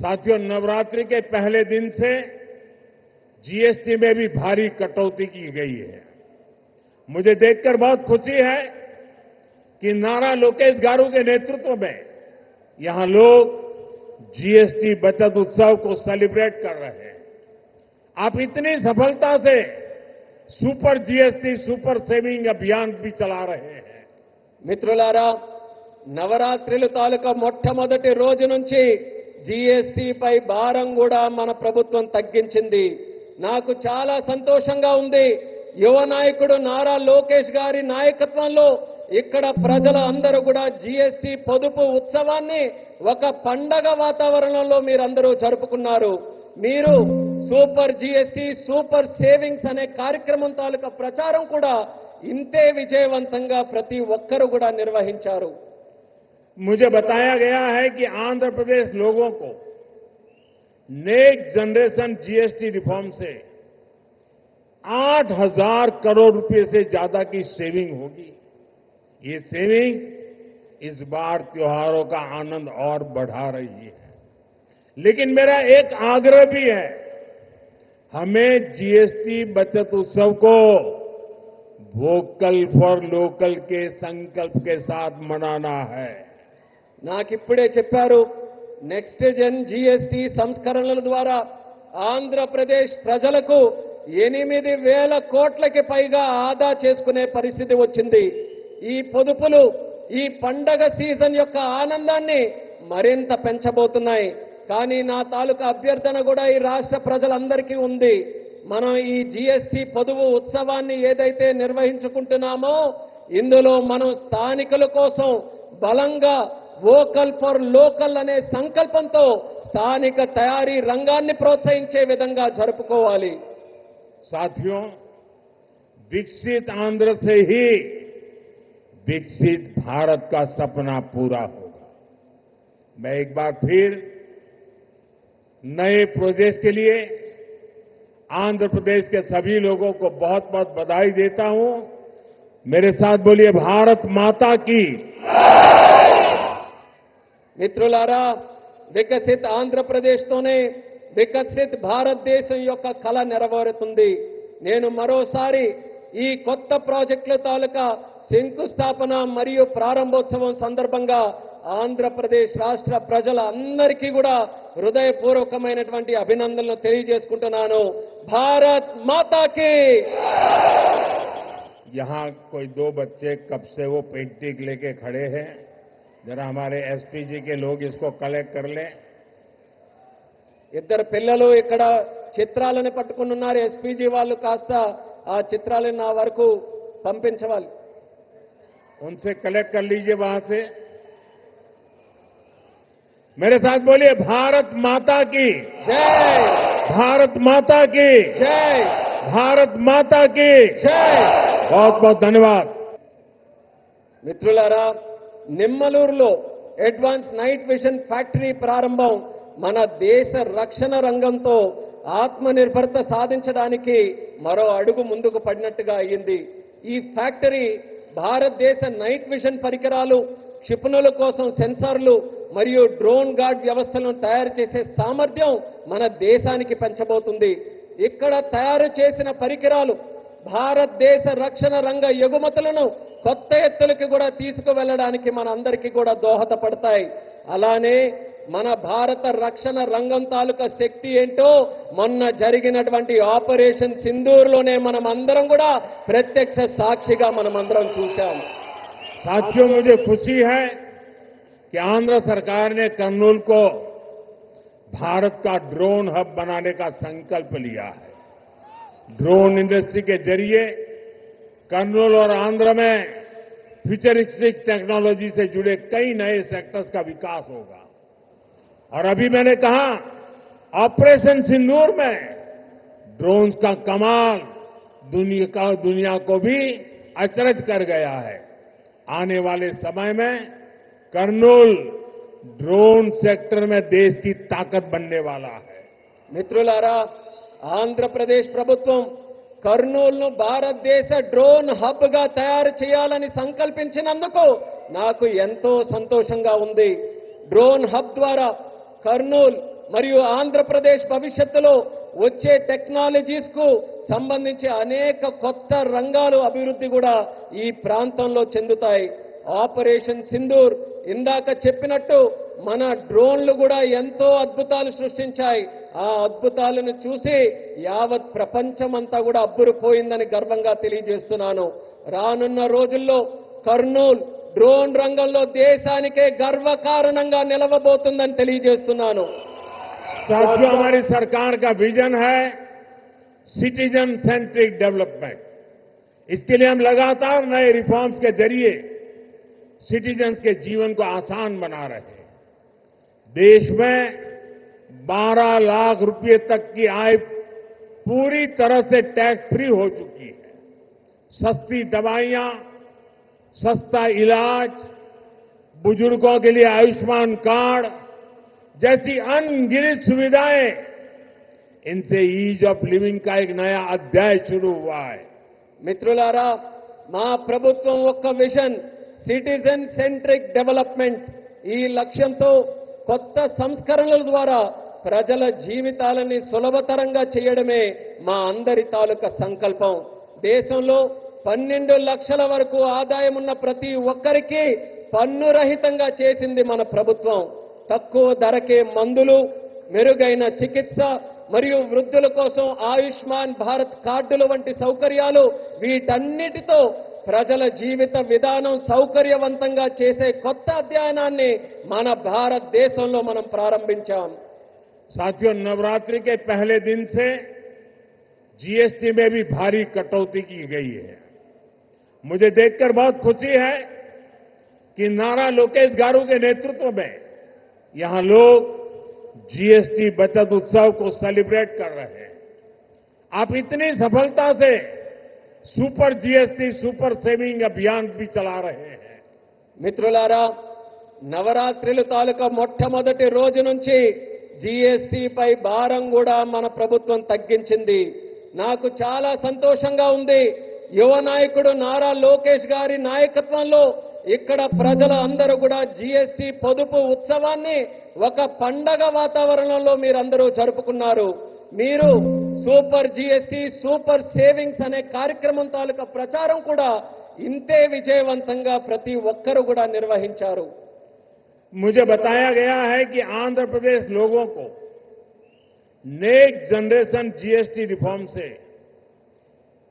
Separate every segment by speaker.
Speaker 1: साथियों नवरात्रि के पहले दिन से जीएसटी में भी भारी कटौती की गई है मुझे देखकर बहुत खुशी है कि नारा लोकेश गारू के नेतृत्व में यहां लोग जीएसटी बचत उत्सव को सेलिब्रेट कर रहे हैं आप इतनी सफलता से सुपर जीएसटी सुपर सेविंग अभियान भी चला रहे हैं
Speaker 2: మిత్రులారా నవరాత్రులు తాలూకా మొట్టమొదటి రోజు నుంచి జిఎస్టిపై భారం కూడా మన ప్రభుత్వం తగ్గించింది. నాకు చాలా సంతోషంగా ఉంది. యువ నాయకుడు నారా లోకేష్ గారి నాయకత్వంలో ఇక్కడ ప్రజల అందరూ కూడా జిఎస్టి పొదుపు ఉత్సవాన్ని ఒక పండగ వాతావరణంలో మీరందరూ జరుపుకున్నారు. మీరు సూపర్ జిఎస్టి సూపర్ సేవింగ్స్ అనే కార్యక్రమం తాలూకా ప్రచారం కూడా ఇంతే విజయవంతంగా ప్రతి ఒక్కరు కూడా నిర్వహించారు.
Speaker 1: मुझे बताया गया है कि आंध्र प्रदेश लोगों को नेक्स्ट जनरेशन जीएसटी रिफॉर्म से आठ हज़ार करोड़ रुपए से ज़्यादा की सेविंग होगी। ये सेविंग इस बार त्योहारों का आनंद और बढ़ा रही है। लेकिन मेरा एक आग्रह भी है, हमें जीएसटी बचत उत्सव को वोकल फॉर लोकल के संकल्प के साथ मनाना है।
Speaker 2: నాకిప్పుడే చెప్పారు నెక్స్ట్ జన్ జీఎస్టీ సంస్కరణల ద్వారా ఆంధ్రప్రదేశ్ ప్రజలకు ఎనిమిది వేల కోట్లకి పైగా ఆదా చేసుకునే పరిస్థితి వచ్చింది. ఈ పొదుపులు ఈ పండగ సీజన్ యొక్క ఆనందాన్ని మరింత పెంచబోతున్నాయి. కానీ నా తాలూకా అభ్యర్థన కూడా ఈ రాష్ట్ర ప్రజలందరికీ ఉంది. మనం ఈ జిఎస్టి పొదువు ఉత్సవాన్ని ఏదైతే నిర్వహించుకుంటున్నామో ఇందులో మనం స్థానికుల కోసం బలంగా వోకల్ ఫర్ లోకల్ అనే సంకల్పంతో స్థానిక తయారీ రంగాన్ని ప్రోత్సహించే విధంగా జరుపుకోవాలి
Speaker 1: साथियों विकसित आंध्र से ही विकसित भारत का सपना पूरा होगा मैं एक बार फिर नए प्रोजेक्ट के लिए आंध्र प्रदेश के सभी लोगों को बहुत बहुत बधाई देता हूं मेरे साथ बोलिए भारत माता की
Speaker 2: మిత్రులారా వికసిత్ ఆంధ్రప్రదేశ్తోనే వికసిత్ భారతదేశం యొక్క కళ నెరవేరుతుంది నేను మరోసారి ఈ కొత్త ప్రాజెక్టుల తాలూకా శంకుస్థాపన మరియు ప్రారంభోత్సవం సందర్భంగా ఆంధ్రప్రదేశ్ రాష్ట్ర ప్రజల అందరికీ కూడా హృదయపూర్వకమైనటువంటి అభినందనలు తెలియజేసుకుంటున్నాను భారత్ మాతాకి
Speaker 1: यहाँ कोई दो बच्चे कब से वो पेंटिंग लेके खड़े हैं जरा हमारे एसपीजी के लोग इसको कलेक्ट कर लें
Speaker 2: ఇద్దరు పిల్లలు ఇక్కడ చిత్రాలను పట్టుకుని ఉన్నారు ఎస్పీజీ వాళ్ళు కాస్త ఆ చిత్రాలను నా వరకు పంపించవాలి
Speaker 1: उनसे कलेक्ट कर लीजिए वहां से मेरे साथ बोलिए भारत माता की
Speaker 2: జై
Speaker 1: भारत माता की
Speaker 2: జై
Speaker 1: भारत माता की
Speaker 2: జై
Speaker 1: बहुत बहुत धन्यवाद
Speaker 2: మిత్రులారా నిమ్మలూరులో అడ్వాన్స్ నైట్ విజన్ ఫ్యాక్టరీ ప్రారంభం మన దేశ రక్షణ రంగంతో ఆత్మనిర్భరత సాధించడానికి మరో అడుగు ముందుకు పడినట్టుగా అయ్యింది. ఈ ఫ్యాక్టరీ భారతదేశ నైట్ విజన్ పరికరాలు క్షిపణుల కోసం సెన్సార్లు మరియు డ్రోన్ గార్డ్ వ్యవస్థలను తయారు చేసే సామర్థ్యం మన దేశానికి పెంచబోతుంది. ఇక్కడ తయారు చేసిన పరికరాలు భారతదేశ రక్షణ రంగ ఎగుమతులను కొత్త ఎత్తులకి కూడా తీసుకువెళ్ళడానికి మన అందరికీ కూడా దోహదపడతాయి అలానే మన భారత రక్షణ రంగం తాలూకా శక్తి ఏంటో మొన్న జరిగినటువంటి ఆపరేషన్ సింధూర్లోనే మనం అందరం కూడా ప్రత్యక్ష సాక్షిగా మనం అందరం చూశాం
Speaker 1: साथियों मुझे खुशी है कि आंध्र सरकार ने कर्नूल को भारत का ड्रोन हब बनाने का संकल्प लिया है ड्रोन इंडस्ट्री के जरिए कर्नूल और आंध्र में फ्यूचरिस्टिक टेक्नोलॉजी से जुड़े कई नए सेक्टर्स का विकास होगा और अभी मैंने कहा ऑपरेशन सिंदूर में ड्रोन्स का कमाल दुनिया का दुनिया को भी अचरज कर गया है आने वाले समय में कर्नूल ड्रोन सेक्टर में देश की ताकत बनने वाला है
Speaker 2: మిత్రులారా ఆంధ్రప్రదేశ్ ప్రభుత్వం కర్నూలును భారతదేశ డ్రోన్ హబ్గా తయారు చేయాలని సంకల్పించినందుకు నాకు ఎంతో సంతోషంగా ఉంది. డ్రోన్ హబ్ ద్వారా కర్నూల్ మరియు ఆంధ్రప్రదేశ్ భవిష్యత్తులో వచ్చే టెక్నాలజీస్కు సంబంధించి అనేక కొత్త రంగాలు అభివృద్ధి కూడా ఈ ప్రాంతంలో చెందుతాయి. ఆపరేషన్ సింధూర్ ఇందాక చెప్పినట్టు మన డ్రోన్లు కూడా ఎంతో అద్భుతాలు సృష్టించాయి ఆ అద్భుతాలను చూసి యావత్ ప్రపంచమంతా కూడా అబ్బురుపోయిందని గర్వంగా తెలియజేస్తున్నాను రానున్న రోజుల్లో కర్నూల్ డ్రోన్ రంగంలో దేశానికే గర్వకారణంగా నిలవబోతుందని తెలియజేస్తున్నాను
Speaker 1: साथियों हमारी सरकार का विजन है सिटीजन सेंट्रिक डेवलपमेंट इसके लिए हम लगातार नए रिफॉर्म्स के जरिए सिटीजन्स के जीवन को आसान बना रहे हैं देश में 12 लाख रुपए तक की आय पूरी तरह से टैक्स फ्री हो चुकी है सस्ती दवाइयां सस्ता इलाज बुजुर्गों के लिए आयुष्मान कार्ड जैसी अनगिनत सुविधाएं इनसे ईज ऑफ लिविंग का एक नया अध्याय शुरू हुआ है
Speaker 2: మిత్రులారా మా ప్రభుత్వం ఒక్క విజన్ సిటిజన్ సెంట్రిక్ డెవలప్మెంట్ ఈ లక్ష్యంతో కొత్త సంస్కరణల ద్వారా ప్రజల జీవితాలని సులభతరంగా చేయడమే మా అందరి తాలూకా సంకల్పం. దేశంలో పన్నెండు లక్షల వరకు ఆదాయం ఉన్న ప్రతి ఒక్కరికి పన్ను రహితంగా చేసింది మన ప్రభుత్వం. తక్కువ ధరకే మందులు మెరుగైన చికిత్స మరియు వృద్ధుల కోసం ఆయుష్మాన్ భారత్ కార్డులు వంటి సౌకర్యాలు వీటన్నిటితో ప్రజల జీవిత విధానం సౌకర్యవంతంగా చేసే కొత్త అధ్యయనాన్ని మన భారతదేశంలో మనం ప్రారంభించాం
Speaker 1: साथियों नवरात्रि के पहले दिन से जीएसटी में भी भारी कटौती की गई है मुझे देखकर बहुत खुशी है कि नारा लोकेश गारू के नेतृत्व में यहां लोग जीएसटी बचत उत्सव को सेलिब्रेट कर रहे हैं आप इतनी सफलता से super GST super saving Abhiyan చలా
Speaker 2: మిత్రులారా నవరాత్రుల తాలూకా మొట్టమొదటి రోజు నుంచి జీఎస్టీపై భారం కూడా మన ప్రభుత్వం తగ్గించింది. నాకు చాలా సంతోషంగా ఉంది. యువ నాయకుడు నారా లోకేష్ గారి నాయకత్వంలో ఇక్కడ ప్రజలు అందరూ కూడా జీఎస్టీ పొదుపు ఉత్సవాన్ని ఒక పండగ వాతావరణంలో మీరందరూ జరుపుకున్నారు. మీరు సూపర్ జీఎస్టీ సూపర్ సేవింగ్స్ అనే కార్యక్రమం తాలూకా ప్రచారం కూడా ఇంతే విజయవంతంగా ప్రతి ఒక్కరు కూడా నిర్వహించారు
Speaker 1: मुझे बताया गया है कि आंध्र प्रदेश लोगों को नेक्स्ट जनरेशन जीएसटी रिफॉर्म से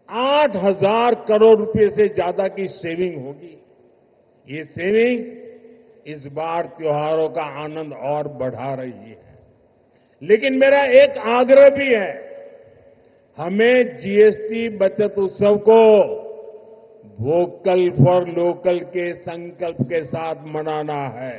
Speaker 1: 8000 करोड़ रुपए से ज्यादा की सेविंग होगी ये सेविंग इस बार त्योहारों का आनंद और बढ़ा रही है लेकिन मेरा एक आग्रह भी है। हमें जीएसटी बचत उत्सव को वोकल फॉर लोकल के संकल्प के साथ मनाना है।